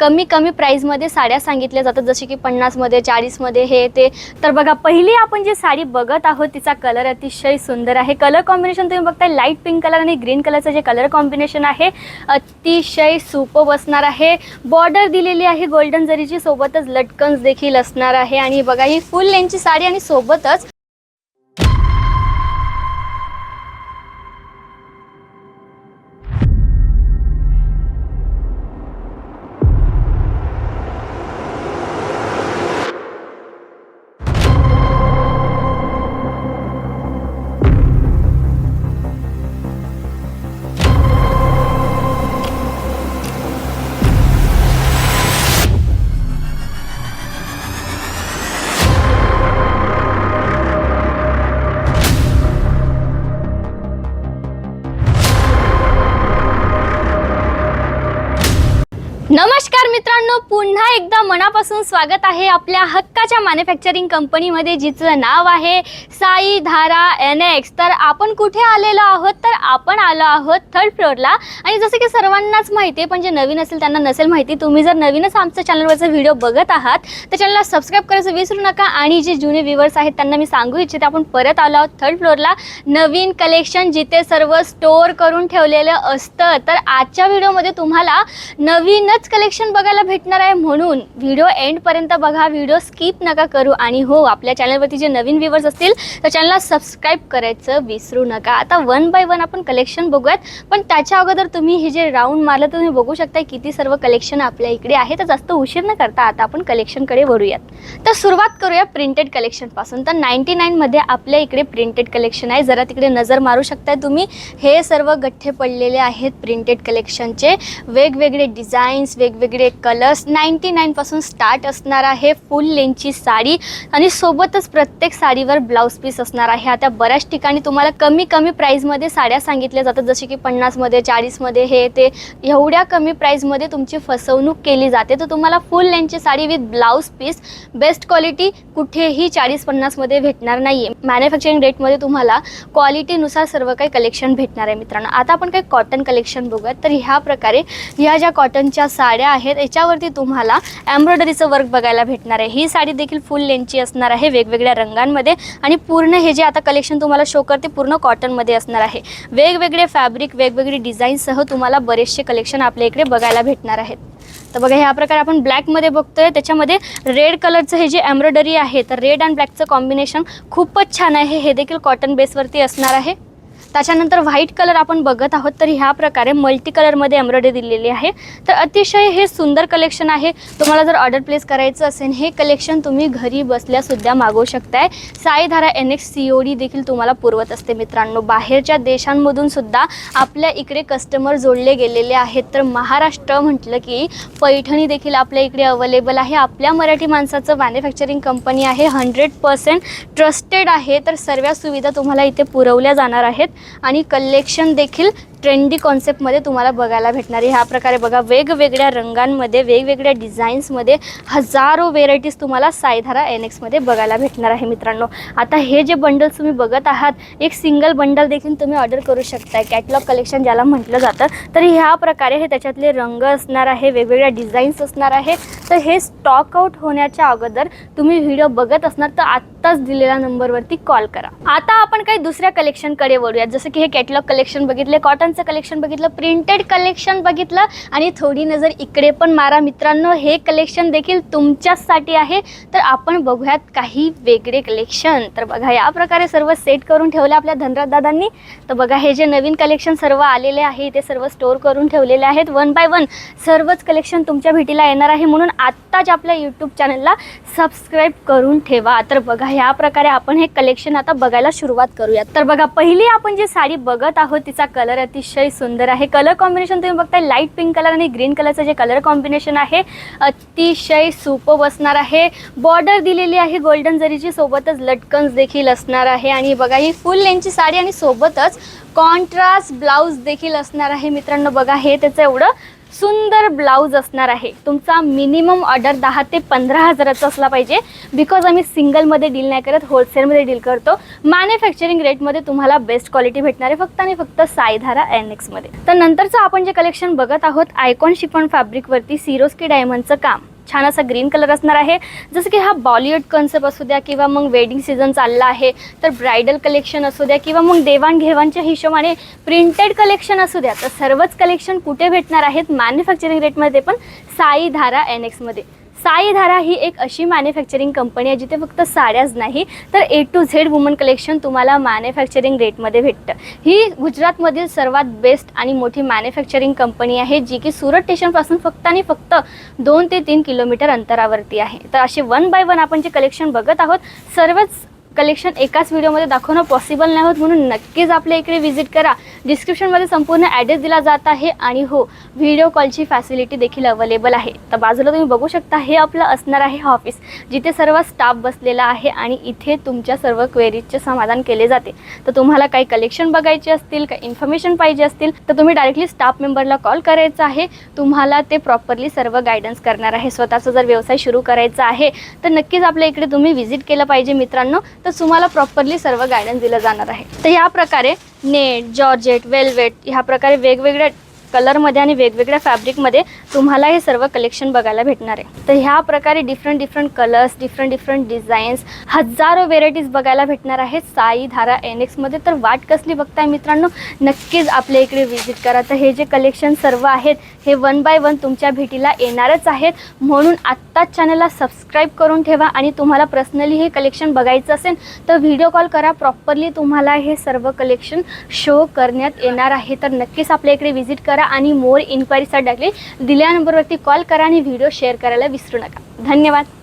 कमी कमी प्राईजमध्ये साड्या सांगितल्या जातात. जसे की पन्नासमध्ये चाळीसमध्ये हे ते. तर बघा पहिली आपण जी साडी बघत आहोत तिचा कलर अतिशय सुंदर आहे. कलर कॉम्बिनेशन तुम्ही बघताय लाइट पिंक कलर आणि ग्रीन कलरचं जे कलर कॉम्बिनेशन आहे अतिशय सुपं बसणार आहे. बॉर्डर दिलेली आहे गोल्डन जरीची सोबतच लटकन्स देखील असणार आहे. आणि बघा ही फुल लेंथची साडी आणि सोबतच मित्रांनो पुन्हा एकदा मनापासून स्वागत आहे आपल्या हक्काच्या मॅन्युफॅक्चरिंग कंपनीमध्ये जिचं नाव आहे साई धारा एन एक्स तर आपण कुठे आलेलो आहोत? तर आपण आलो आहोत थर्ड फ्लोअरला आणि जसं की सर्वांनाच माहिती आहे पण जे नवीन असेल त्यांना नसेल माहिती तुम्ही जर नवीनच आमच्या चॅनलवरचा व्हिडिओ बघत आहात तर चॅनलला सबस्क्राईब करायचं विसरू नका. आणि जे जुने व्ह्युअर्स आहेत त्यांना मी सांगू इच्छिते आपण परत आलो आहोत थर्ड फ्लोअरला नवीन कलेक्शन जिथे सर्व स्टोअर करून ठेवलेलं असतं. तर आजच्या व्हिडिओमध्ये तुम्हाला नवीनच कलेक्शन बघायला भेटणार आहे म्हणून व्हिडिओ एंडपर्यंत बघा. व्हिडिओ स्किप नका करू. आणि हो आपल्या चॅनलवरती जे नवीन व्ह्यूवर्स असतील तर चॅनलला सबस्क्राईब करायचं विसरू नका. आता वन बाय वन आपण कलेक्शन बघूयात. पण त्याच्या अगोदर तुम्ही हे जे राऊंड मारलं तर तुम्ही बघू शकता किती सर्व कलेक्शन आपल्या इकडे आहे. तर जास्त उशीर न करता आता आपण कलेक्शनकडे वळूयात. तर सुरुवात करूया प्रिंटेड कलेक्शनपासून तर नाईन्टी नाईनमध्ये आपल्या इकडे प्रिंटेड कलेक्शन आहे. जरा तिकडे नजर मारू शकताय तुम्ही. हे सर्व गठ्ठे पडलेले आहेत प्रिंटेड कलेक्शनचे वेगवेगळे डिझाईन्स वेगवेगळे कलर कलर्स नाईन्टी नाईनपासून स्टार्ट असणार आहे फुल लेंथची साडी. आणि सोबतच प्रत्येक साडीवर ब्लाऊज पीस असणार आहे. आता बऱ्याच ठिकाणी तुम्हाला कमी कमी प्राईजमध्ये साड्या सांगितल्या जातात. जसे की पन्नासमध्ये चाळीसमध्ये हे ते. एवढ्या कमी प्राईजमध्ये तुमची फसवणूक केली जाते. तर तुम्हाला full लेंथची sari with blouse piece best quality कुठेही चाळीस पन्नासमध्ये भेटणार नाही आहे मॅन्युफॅक्चरिंग रेटमध्ये तुम्हाला क्वालिटीनुसार सर्व काही कलेक्शन भेटणार आहे मित्रांनो. आता आपण काही कॉटन कलेक्शन बघूयात. तर ह्या प्रकारे ह्या ज्या कॉटनच्या साड्या आहेत याच्यावर याच्यावरती तुम्हाला एम्ब्रॉयडरीचं वर्क बघायला भेटणार आहे. ही साडी देखील फुल लेंथची असणार आहे वेगवेगळ्या रंगांमध्ये. आणि पूर्ण हे जे आता कलेक्शन तुम्हाला शो करते पूर्ण कॉटनमध्ये असणार आहे. वेगवेगळे फॅब्रिक वेगवेगळे डिझाईनसह तुम्हाला बरेचसे कलेक्शन आपल्या इकडे बघायला भेटणार आहेत. तर बघा ह्या प्रकारे आपण ब्लॅकमध्ये बघतोय. त्याच्यामध्ये रेड कलरचं हे जे एम्ब्रॉयडरी आहे तर रेड अँड ब्लॅकचं कॉम्बिनेशन खूपच छान आहे. हे देखील कॉटन बेसवरती असणार आहे. त्याच्यानंतर व्हाईट कलर आपण बघत आहोत तर ह्या प्रकारे मल्टी कलरमध्ये एम्ब्रॉयडरी दिलेली आहे. तर अतिशय हे सुंदर कलेक्शन आहे. तुम्हाला जर ऑर्डर प्लेस करायचं असेल हे कलेक्शन तुम्ही घरी बसल्यासुद्धा मागवू शकताय. Saidhara N X C O D देखील तुम्हाला पुरवत असते मित्रांनो. बाहेरच्या देशांमधून सुद्धा आपल्या इकडे कस्टमर जोडले गेलेले आहेत. तर महाराष्ट्र म्हटलं की पैठणी देखील आपल्या इकडे अवेलेबल आहे. आपल्या मराठी माणसाचं मॅन्युफॅक्चरिंग कंपनी आहे. हंड्रेड पर्सेंट ट्रस्टेड आहे. तर सर्व सुविधा तुम्हाला इथे पुरवल्या जाणार आहेत. आणि कलेक्शन देखील ट्रेंडी कॉन्सेप्टमध्ये तुम्हाला बघायला भेटणार आहे. ह्या प्रकारे बघा वेगवेगळ्या रंगांमध्ये वेगवेगळ्या डिझाईन्समध्ये हजारो व्हेरायटीज तुम्हाला सायधारा एन एक्समध्ये बघायला भेटणार आहे मित्रांनो. आता हे जे बंडल्स तुम्ही बघत आहात एक सिंगल बंडल देखील तुम्ही ऑर्डर करू शकता कॅटलॉग कलेक्शन ज्याला म्हटलं जातं. तर ह्या प्रकारे हे त्याच्यातले रंग असणार आहे वेगवेगळ्या डिझाईन्स असणार आहे. तर हे स्टॉक आउट होण्याच्या अगोदर तुम्ही व्हिडिओ बघत असणार. तर आत्ताच दिलेल्या नंबरवरती कॉल करा. आता आपण काही दुसऱ्या कलेक्शनकडे वळूयात. जसं की हे कॅटलॉग कलेक्शन बघितले कॉटन कॉटनचं कलेक्शन बघितलं प्रिंटेड कलेक्शन बघितलं आणि थोडी नजर इकडे पण मारा. मित्रांनो हे कलेक्शन देखील तुमच्याचसाठी आहे. तर आपण बघूयात काही वेगळे कलेक्शन तर बघा या प्रकारे सर्व सेट करून ठेवलं आपल्या धनराज दादांनी. तर बघा हे जे नवीन कलेक्शन सर्व आलेले आहे ते सर्व स्टोअर करून ठेवलेले आहेत. वन बाय वन सर्वच कलेक्शन तुमच्या भेटीला येणार आहे. म्हणून आत्ताच आपल्या यूट्यूब चॅनलला सबस्क्राईब करून ठेवा. तर बघा ह्या प्रकारे आपण हे कलेक्शन आता बघायला सुरुवात करूयात. तर बघा पहिली आपण जी साडी बघत आहोत तिचा कलर अतिशय सुंदर आहे. कलर कॉम्बिनेशन तुम्ही बघताय लाइट पिंक कलर आणि ग्रीन कलरचं जे कलर कॉम्बिनेशन आहे अतिशय सुपर बसणार आहे. बॉर्डर दिलेली आहे गोल्डन जरीची सोबतच लटकन्स देखील असणार आहे. आणि बघा ही फुल लेंथची साडी आणि सोबतच कॉन्ट्रास्ट ब्लाऊज देखील असणार आहे. मित्रांनो बघा हे त्याचं एवढं सुंदर ब्लाऊज असणार आहे. तुमचा मिनिमम ऑर्डर दहा ते पंधरा हजाराचा असला पाहिजे. बिकॉज आम्ही सिंगलमध्ये डील नाही करत होलसेलमध्ये डील करतो. मॅन्युफॅक्चरिंग रेटमध्ये तुम्हाला बेस्ट क्वालिटी भेटणार आहे फक्त आणि फक्त साईधारा एन एक्समध्ये तर नंतरचं आपण जे कलेक्शन बघत आहोत आयकॉन शिफॉन फॅब्रिकवरती सिरोस्की डायमंडचं काम. छान असा ग्रीन कलर असणार आहे. जसं की हा बॉलिवूड कन्सेप्ट असू द्या किंवा मग वेडिंग सीझन चालला आहे तर ब्रायडल कलेक्शन असू द्या किंवा मग देवाणघेवाणच्या हिशोबाने प्रिंटेड कलेक्शन असू द्या तर सर्वच कलेक्शन कुठे भेटणार आहेत? मॅन्युफॅक्चरिंग रेटमध्ये पण साई धारा एन एक्समध्ये साईधारा ही एक अशी मॅन्युफॅक्चरिंग कंपनी आहे जिथे फक्त साड्याच नाही तर A to Z woman collection तुम्हाला मॅन्युफॅक्चरिंग रेटमध्ये भेटतं. ही गुजरातमधील सर्वात बेस्ट आणि मोठी मॅन्युफॅक्चरिंग कंपनी आहे जी की सुरत स्टेशनपासून फक्त आणि फक्त दोन ते तीन किलोमीटर अंतरावरती आहे. तर असे वन बाय वन आपण जे कलेक्शन बघत आहोत सर्वच कलेक्शन एकाच व्हिडिओमध्ये दाखवणं पॉसिबल नाही होत म्हणून नक्कीच आपल्या इकडे व्हिजिट करा. डिस्क्रिप्शनमध्ये संपूर्ण ॲड्रेस दिला जात आहे आणि हो व्हिडिओ कॉलची फॅसिलिटी देखील अवेलेबल आहे. तर बाजूला तुम्ही बघू शकता हे आपलं असणार आहे ऑफिस जिथे सर्व स्टाफ बसलेला आहे आणि इथे तुमच्या सर्व क्वेरीजचे समाधान केले जाते. तर तुम्हाला काही कलेक्शन बघायचे असतील काही इन्फॉर्मेशन पाहिजे असतील तर तुम्ही डायरेक्टली स्टाफ मेंबरला कॉल करायचा आहे. तुम्हाला ते प्रॉपरली सर्व गायडन्स करणार आहे. स्वतःचा जर व्यवसाय सुरू करायचा आहे तर नक्कीच आपल्या इकडे तुम्ही व्हिजिट केलं पाहिजे मित्रांनो. तर तर तुम्हाला प्रॉपरली सर्व गायडन्स दिलं जाणार आहे. तर ह्या प्रकारे नेट जॉर्जेट वेल्वेट ह्या प्रकारे वेगवेगळ्या कलरमध्ये आणि वेगवेगळ्या फॅब्रिकमध्ये तुम्हाला हे सर्व कलेक्शन बघायला भेटणार आहे. तर ह्या प्रकारे different different colours different different designs हजारो व्हेरायटीज बघायला भेटणार आहेत साई धारा एन एक्समध्ये तर वाट कसली बघताय मित्रांनो? नक्कीच आपल्या इकडे व्हिजिट करा. तर हे जे कलेक्शन सर्व आहेत हे वन बाय वन तुमच्या भेटीला येणारच आहेत. म्हणून आत्ताच चॅनलला सबस्क्राईब करून ठेवा आणि तुम्हाला पर्सनली हे कलेक्शन बघायचं असेल तर व्हिडिओ कॉल करा. प्रॉपरली तुम्हाला हे सर्व कलेक्शन शो करण्यात येणार आहे. तर नक्कीच आपल्या इकडे व्हिजिट करा. आणि मोर इन्क्वायरीसाठी दिल्या नंबरवरती कॉल करा आणि व्हिडिओ शेअर करायला विसरू नका. धन्यवाद.